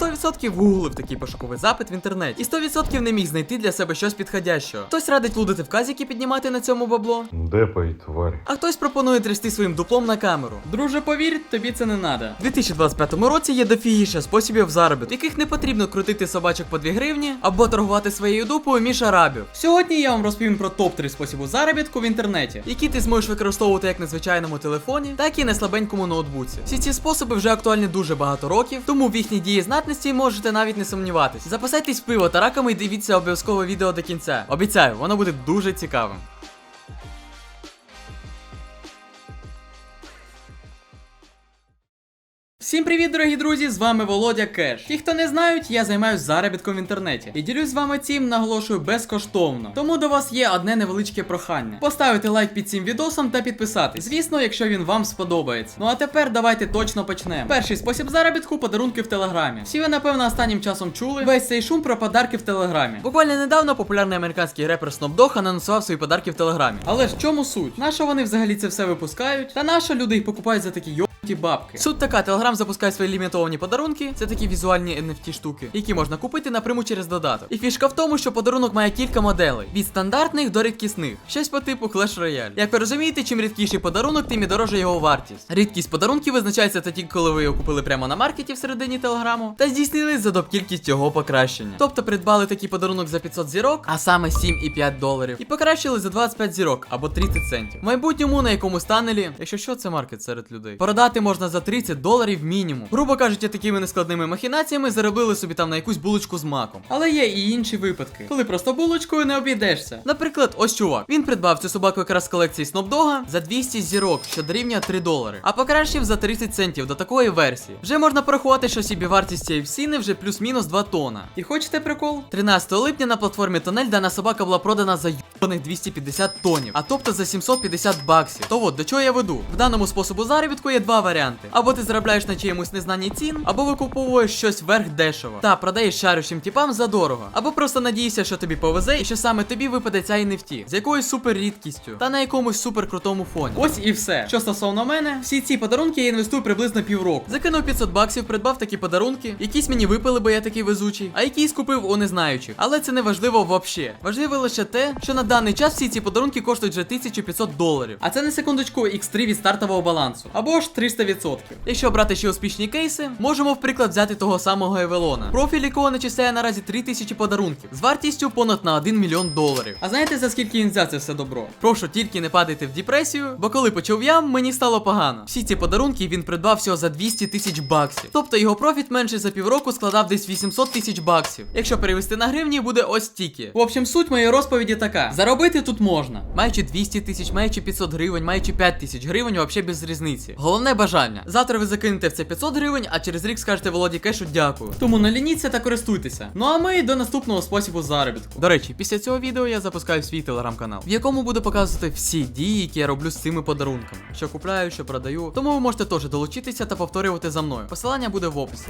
і 100% гуглив такий пошуковий запит в інтернеті. І 100% не міг знайти для себе щось підходящого. Хтось радить лудити вказики піднімати на цьому бабло, Депай, тварь. а хтось пропонує трясти своїм дуплом на камеру. Друже, повір, тобі це не надо. У 2025 році є дофігіше способів заробітку, яких не потрібно крутити собачок по 2 гривні або торгувати своєю дупою між арабів. Сьогодні я вам розповім про топ-3 способи заробітку в інтернеті, які ти зможеш використовувати як на звичайному телефоні, так і на слабенькому ноутбуці. Всі ці способи вже актуальні дуже багато років, тому в їхній дієзнатності можете навіть не сумніватись. Запасайтесь пиво та раками і дивіться обов'язково відео до кінця. Обіцяю, воно буде дуже цікавим. Всім привіт, дорогі друзі! З вами Володя Кеш. Ті, хто не знають, я займаюся заробітком в інтернеті і ділюсь з вами цим, наголошую безкоштовно. Тому до вас є одне невеличке прохання: поставити лайк під цим відосом та підписатись. Звісно, якщо він вам сподобається. Ну а тепер давайте точно почнемо. Перший спосіб заробітку подарунки в телеграмі. Всі ви, напевно, останнім часом чули весь цей шум про подарки в телеграмі. Буквально недавно популярний американський репер Dogg анонсував свої подарки в телеграмі. Але ж чому суть? Нащо вони взагалі це все випускають? Та нащо люди їх покупають за такі йо. Ті бабки. Суть така, Телеграм запускає свої лімітовані подарунки. Це такі візуальні NFT штуки, які можна купити напряму через додаток. І фішка в тому, що подарунок має кілька моделей: від стандартних до рідкісних. Щось по типу Clash Royale. Як ви розумієте, чим рідкіший подарунок, тим і дорожча його вартість. Рідкість подарунків визначається тоді, коли ви його купили прямо на маркеті всередині телеграму, та здійснили задоб кількість його покращення. Тобто придбали такий подарунок за 500 зірок, а саме 7,5 доларів, і покращили за 25 зірок або 30 центів. В майбутньому на якомусь танелі, якщо що, це маркет серед людей. Продати можна за 30 доларів мінімум. Грубо кажучи, такими нескладними махінаціями заробили собі там на якусь булочку з маком. Але є і інші випадки, коли просто булочкою не обійдешся. Наприклад, ось чувак. Він придбав цю собаку якраз з колекції Dogg за 200 зірок, що дорівнює 3 долари, а покращив за 30 центів до такої версії. Вже можна порахувати, що собі вартість цієї всіни вже плюс-мінус 2 тона. І хочете прикол? 13 липня на платформі Тонель дана собака була продана за юбаних 250 тонів, а тобто за 750 баксів. То от до чого я веду? В даному способу заробітку є два варіанти: або ти заробляєш на чиємусь незнанні цін, або викуповуєш щось верх дешево та продаєш шарющим типам за дорого, або просто надієшся, що тобі повезе, і що саме тобі випаде ця NFT з якоюсь супер рідкістю та на якомусь супер крутому фоні. Ось і все. Що стосовно мене, всі ці подарунки я інвестую приблизно півроку. Закинув 500 баксів, придбав такі подарунки. Якісь мені випили, бо я такий везучий, а якісь купив у незнаючих. Але це не важливо вообще. Важливо лише те, що на даний час всі ці подарунки коштують вже 1500 доларів. А це на секундочку X3 від стартового балансу. Або ж 300%. Якщо брати ще успішні кейси, можемо в приклад взяти того самого Евелона, профіль якого начисляє наразі 3000 подарунків з вартістю понад на 1 мільйон доларів. А знаєте за скільки він взяв це все добро? Прошу тільки не падайте в депресію, бо коли почув я, мені стало погано. Всі ці подарунки він придбав всього за 200 тисяч баксів. Тобто його профіт менше за півроку складав десь 800 тисяч баксів. Якщо перевести на гривні, буде ось стільки. В общем, суть моєї розповіді така: заробити тут можна. Маючи 200 тисяч, маючи 500 гривень, маючи 5 тисяч гривень, взагалі без різниці. Головне бажання. Завтра ви закинете в це 500 гривень, а через рік скажете Володі Кешу дякую. Тому не лініться та користуйтеся. Ну а ми до наступного способу заробітку. До речі, після цього відео я запускаю свій телеграм-канал, в якому буду показувати всі дії, які я роблю з цими подарунками, що купляю, що продаю. Тому ви можете теж долучитися та повторювати за мною. Посилання буде в описі.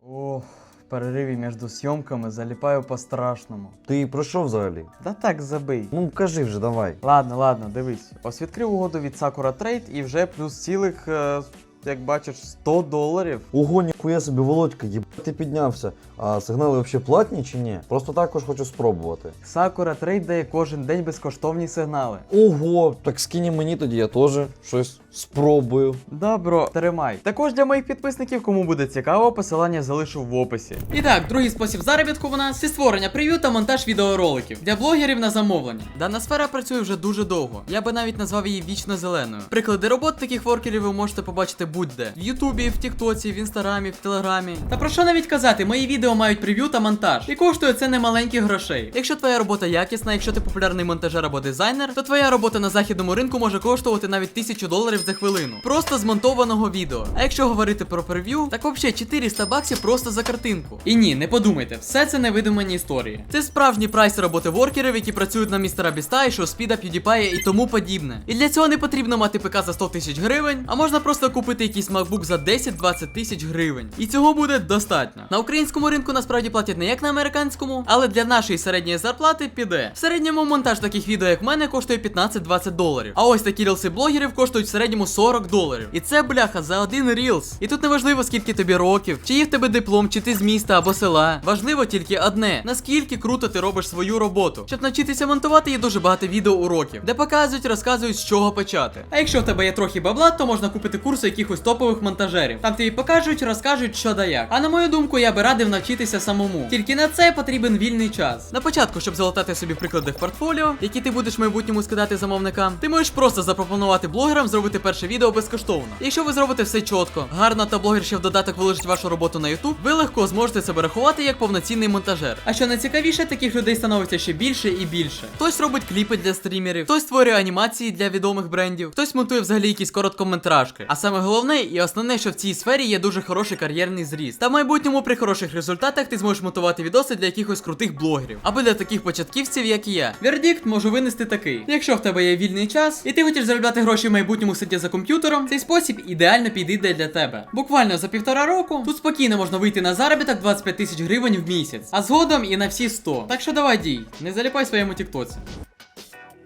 Ох, перериві між зйомками заліпаю по-страшному. Ти про що взагалі? Да так забий. Ну кажи вже, давай. Ладно, ладно, дивись. Ось відкрив угоду від Sakura Trade і вже плюс цілих, е, як бачиш, 100 доларів. Ого, ніхуя собі, Володька, їбать ти піднявся. А сигнали взагалі платні чи ні? Просто також хочу спробувати. Sakura Trade дає кожен день безкоштовні сигнали. Ого, так скинь мені тоді, я теж щось спробую. Добро, тримай. Також для моїх підписників, кому буде цікаво, посилання залишу в описі. І так, другий спосіб заробітку в нас це створення прев'ю та монтаж відеороликів для блогерів на замовлення. Дана сфера працює вже дуже довго. Я би навіть назвав її вічно зеленою. Приклади робот таких воркерів ви можете побачити будь-де: в Ютубі, в Тіктоці, в Інстаграмі, в Телеграмі. Та про що навіть казати, мої відео мають прев'ю та монтаж. І коштує це немаленьких грошей. Якщо твоя робота якісна, якщо ти популярний монтажер або дизайнер, то твоя робота на західному ринку може коштувати навіть 1000 доларів за хвилину. Просто змонтованого відео. А якщо говорити про прев'ю, так взагалі 400 баксів просто за картинку. І ні, не подумайте, все це невидумані історії. Це справжній прайс роботи воркерів, які працюють на містера Біста і Шоспіда, PewDiePie і тому подібне. І для цього не потрібно мати ПК за 100 тисяч гривень, а можна просто купити купити якийсь MacBook за 10-20 тисяч гривень. І цього буде достатньо. На українському ринку насправді платять не як на американському, але для нашої середньої зарплати піде. В середньому монтаж таких відео, як в мене, коштує 15-20 доларів. А ось такі рілси блогерів коштують в середньому 40 доларів. І це бляха за один рілс. І тут не важливо, скільки тобі років, чи є в тебе диплом, чи ти з міста або села. Важливо тільки одне: наскільки круто ти робиш свою роботу. Щоб навчитися монтувати, є дуже багато відеоуроків, де показують, розказують, з чого почати. А якщо в тебе є трохи бабла, то можна купити курси якихось топових монтажерів. Там тобі покажуть, розкажуть, що да як. А на мою думку, я би радив навчитися самому. Тільки на це потрібен вільний час. На початку, щоб залатати собі приклади в портфоліо, які ти будеш в майбутньому скидати замовникам, ти можеш просто запропонувати блогерам зробити перше відео безкоштовно. Якщо ви зробите все чітко, гарно та блогер ще в додаток виложить вашу роботу на YouTube, ви легко зможете себе рахувати як повноцінний монтажер. А що найцікавіше, таких людей становиться ще більше і більше. Хтось робить кліпи для стрімерів, хтось створює анімації для відомих брендів, хтось монтує взагалі якісь короткометражки. А саме головне і основне, що в цій сфері є дуже хороший кар'єрний зріст. Та в майбутньому при хороших результатах ти зможеш монтувати відоси для якихось крутих блогерів або для таких початківців, як і я. Вердикт можу винести такий: якщо в тебе є вільний час і ти хочеш заробляти гроші в майбутньому сидя за комп'ютером, цей спосіб ідеально підійде для тебе. Буквально за півтора року тут спокійно можна вийти на заробіток 25 тисяч гривень в місяць, а згодом і на всі 100. Так що давай дій, не заліпай своєму тіктоці.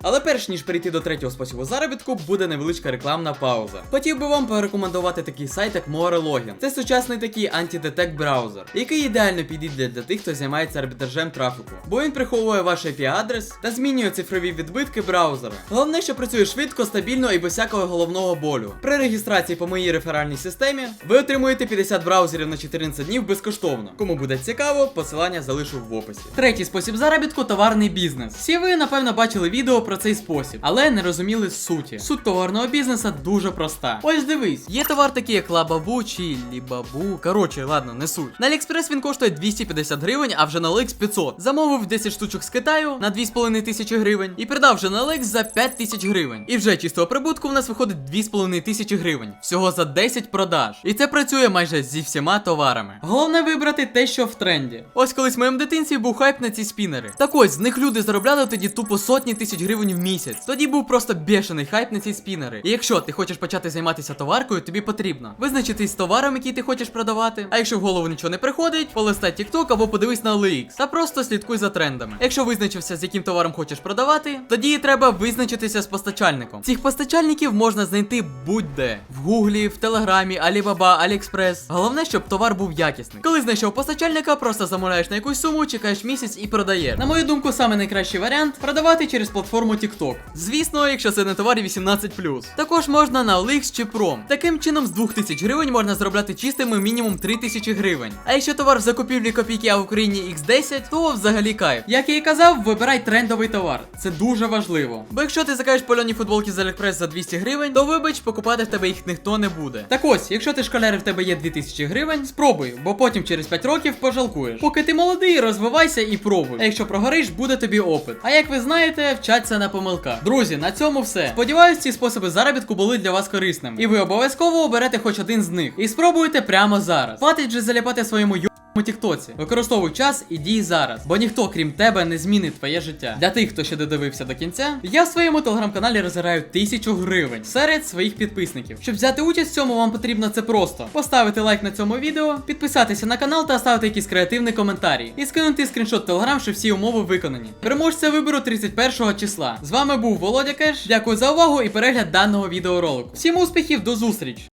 Але перш ніж перейти до третього способу заробітку, буде невеличка рекламна пауза. Хотів би вам порекомендувати такий сайт, як MoreLogin. Це сучасний такий антидетект браузер, який ідеально підійде для тих, хто займається арбітражем трафіку, бо він приховує ваш IP-адрес та змінює цифрові відбитки браузера. Головне, що працює швидко, стабільно і без всякого головного болю. При реєстрації по моїй реферальній системі ви отримуєте 50 браузерів на 14 днів безкоштовно. Кому буде цікаво, посилання залишу в описі. Третій спосіб заробітку товарний бізнес. Всі ви, напевно, бачили відео про цей спосіб, але не розуміли суті. Суть товарного бізнесу дуже проста. Ось дивись, є товар такий, як лабабу чи лібабу. Коротше, ладно, не суть. На Аліекспрес він коштує 250 гривень, а вже на Лекс 500. Замовив 10 штучок з Китаю на 2,5 тисячі гривень і продав вже на Лекс за 5 тисяч гривень. І вже чистого прибутку в нас виходить 2,5 тисячі гривень. Всього за 10 продаж. І це працює майже зі всіма товарами. Головне вибрати те, що в тренді. Ось колись в моєму дитинстві був хайп на ці спінери. Так ось з них люди заробляли тоді тупо сотні тисяч гривень в місяць. Тоді був просто бешений хайп на ці спінери. І якщо ти хочеш почати займатися товаркою, тобі потрібно визначитись з товаром, який ти хочеш продавати. А якщо в голову нічого не приходить, полистай TikTok або подивись на OLX. Та просто слідкуй за трендами. Якщо визначився, з яким товаром хочеш продавати, тоді треба визначитися з постачальником. Цих постачальників можна знайти будь-де: в Гуглі, в Телеграмі, Alibaba, Аліекспрес. Головне, щоб товар був якісний. Коли знайшов постачальника, просто замовляєш на якусь суму, чекаєш місяць і продаєш. На мою думку, саме найкращий варіант продавати через платформу TikTok. Звісно, якщо це не товарі 18+. Також можна на OLX чи Prom. Таким чином, з 2000 гривень можна заробляти чистими мінімум 3000 гривень. А якщо товар в закупівлі копійки, а в Україні X10, то взагалі кайф. Як я і казав, вибирай трендовий товар. Це дуже важливо. Бо якщо ти закажеш польоні футболки з Aliexpress за 200 гривень, то вибач, покупати в тебе їх ніхто не буде. Так ось, якщо ти школяр і в тебе є 2000 гривень, спробуй, бо потім через 5 років пожалкуєш. Поки ти молодий, розвивайся і пробуй. А якщо прогориш, буде тобі опит. А як ви знаєте, вчаться на помилках. Друзі, на цьому все. Сподіваюсь, ці способи заробітку були для вас корисними. І ви обов'язково оберете хоч один з них. І спробуйте прямо зараз. Хватить же заліпати своєму. У Тіктоці використовуй час і дій зараз, бо ніхто, крім тебе, не змінить твоє життя. Для тих, хто ще додивився до кінця, я в своєму телеграм-каналі розіграю тисячу гривень серед своїх підписників. Щоб взяти участь в цьому, вам потрібно це просто поставити лайк на цьому відео, підписатися на канал та ставити якийсь креативний коментарій. І скинути скріншот телеграм, що всі умови виконані. Переможця виберу 31 числа. З вами був Володя Кеш. Дякую за увагу і перегляд даного відеоролику. Всім успіхів, до зустрічі!